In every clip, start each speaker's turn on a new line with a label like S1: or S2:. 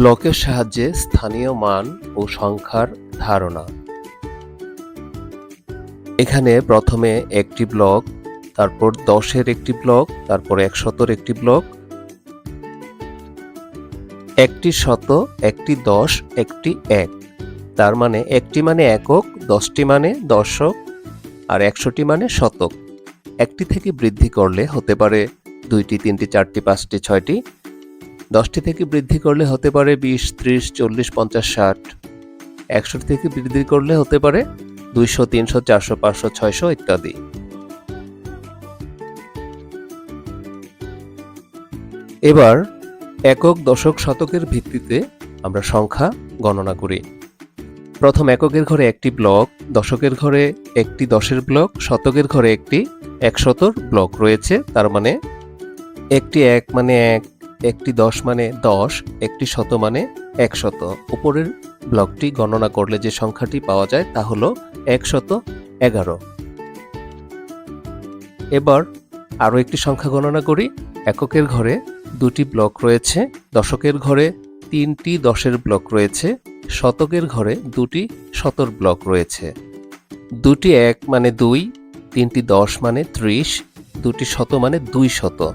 S1: ব্লকের সাহায্যে স্থানীয় মান ও সংখ্যার ধারণা। এখানে প্রথমে একটি ব্লক, তারপর দশের একটি ব্লক, তারপর একশতর একটি ব্লক। একটি শত, একটি দশ, একটি এক। তার মানে একটি মানে একক, দশটি মানে দশক, আর একশোটি মানে শতক। একটি থেকে বৃদ্ধি করলে হতে পারে দুইটি, তিনটি, চারটি, পাঁচটি, ছয়টি। দশটি থেকে বৃদ্ধি করলে হতে পারে বিশ, ত্রিশ, চল্লিশ, পঞ্চাশ, ষাট। একশো থেকে বৃদ্ধি করলে হতে পারে দুইশো, তিনশো, চারশো, পাঁচশো, ছয়শো ইত্যাদি। এবার একক, দশক, শতকের ভিত্তিতে আমরা সংখ্যা গণনা করি। প্রথম এককের ঘরে একটি ব্লক, দশকের ঘরে একটি দশের ব্লক, শতকের ঘরে একটি একশতর ব্লক রয়েছে, তার মানে একটি এক মানে এক একটি দশ মানে দশ, একটি শত মানে একশত। উপরের ব্লকটি গণনা করলে যে সংখ্যাটি পাওয়া যায় তা হলো একশত এগারো। এবার আরও একটি সংখ্যা গণনা করি। এককের ঘরে দুটি ব্লক রয়েছে, দশকের ঘরে তিনটি দশের ব্লক রয়েছে, শতকের ঘরে দুটি শতর ব্লক রয়েছে। দুটি এক মানে দুই, তিনটি দশ মানে ত্রিশ, দুটি শত মানে দুই শত।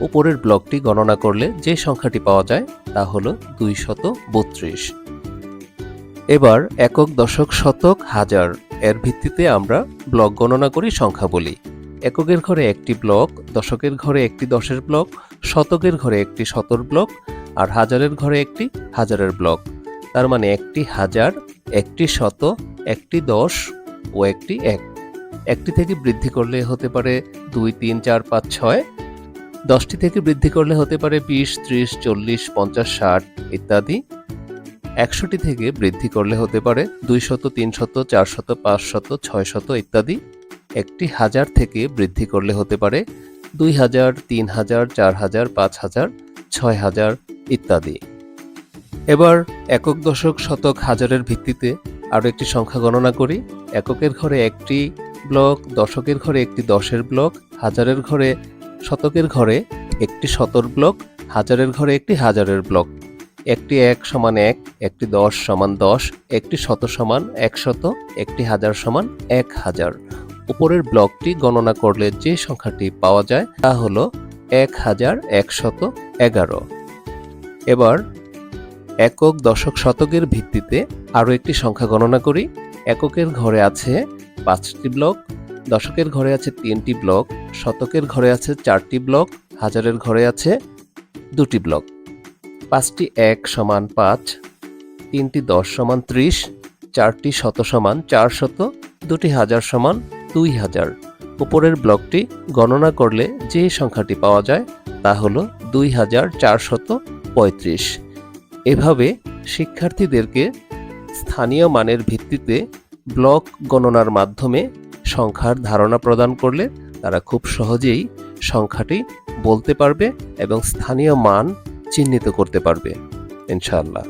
S1: উপরের ব্লকটি গণনা করলে যে সংখ্যাটি পাওয়া যায় তা হল দুই শত বত্রিশ। এবার একক দশক শতক হাজার, এর ভিত্তিতে আমরা ব্লক গণনা করি সংখ্যা বলি। এককের ঘরে একটি ব্লক, দশকের ঘরে একটি দশের ব্লক, শতকের ঘরে একটি শতর ব্লক, আর হাজারের ঘরে একটি হাজারের ব্লক। তার মানে একটি হাজার, একটি শত, একটি দশ ও একটি এক। একটি থেকে বৃদ্ধি করলে হতে পারে দুই, তিন, চার, পাঁচ, ছয় দশটি থেকে বৃদ্ধি করলে হতে পারে বিশ, ত্রিশ, চল্লিশ, পঞ্চাশ, ষাট ইত্যাদি। একশোটি থেকে বৃদ্ধি করলে হতে পারে দুই শত তিন শত চার শত পাঁচ শত ছয় শত ইত্যাদি। একটি হাজার থেকে বৃদ্ধি করলে হতে পারে দুই হাজার, তিন হাজার, চার হাজার, পাঁচ হাজার, ছয় হাজার ইত্যাদি। এবার একক দশক শতক হাজারের ভিত্তিতে আরও একটি সংখ্যা গণনা করি। এককের ঘরে একটি ব্লক, দশকের ঘরে একটি দশের ব্লক, হাজারের ঘরে শতকের ঘরে একটি শতর ব্লক, হাজারের ঘরে একটি হাজারের ব্লক। একটি এক সমান এক, একটি দশ সমান দশ, একটি শত সমান একশত, একটি হাজার সমান এক হাজার। উপরের ব্লকটি গণনা করলে যে সংখ্যাটি পাওয়া যায় তা হল এক হাজার একশত এগারো। এবার একক দশক শতকের ভিত্তিতে আরও একটি সংখ্যা গণনা করি। এককের ঘরে আছে পাঁচটি ব্লক, দশকের ঘরে আছে তিনটি ব্লক শতকের ঘরে আছে চারটি ব্লক, হাজারের ঘরে আছে দুটি ব্লক। পাঁচটি এক সমান পাঁচ, তিনটি দশ সমান ত্রিশ, চারটি শত সমান চার শত, দুটি হাজার সমান দুই হাজার। উপরের ব্লকটি গণনা করলে যে সংখ্যাটি পাওয়া যায় তা হল দুই হাজার চারশত পঁয়ত্রিশ। এভাবে শিক্ষার্থীদেরকে স্থানীয় মানের ভিত্তিতে ব্লক গণনার মাধ্যমে সংখ্যার ধারণা প্রদান করলে তারা খুব সহজেই সংখ্যাটি বলতে পারবে এবং স্থানীয় মান চিহ্নিত করতে পারবে ইনশাআল্লাহ।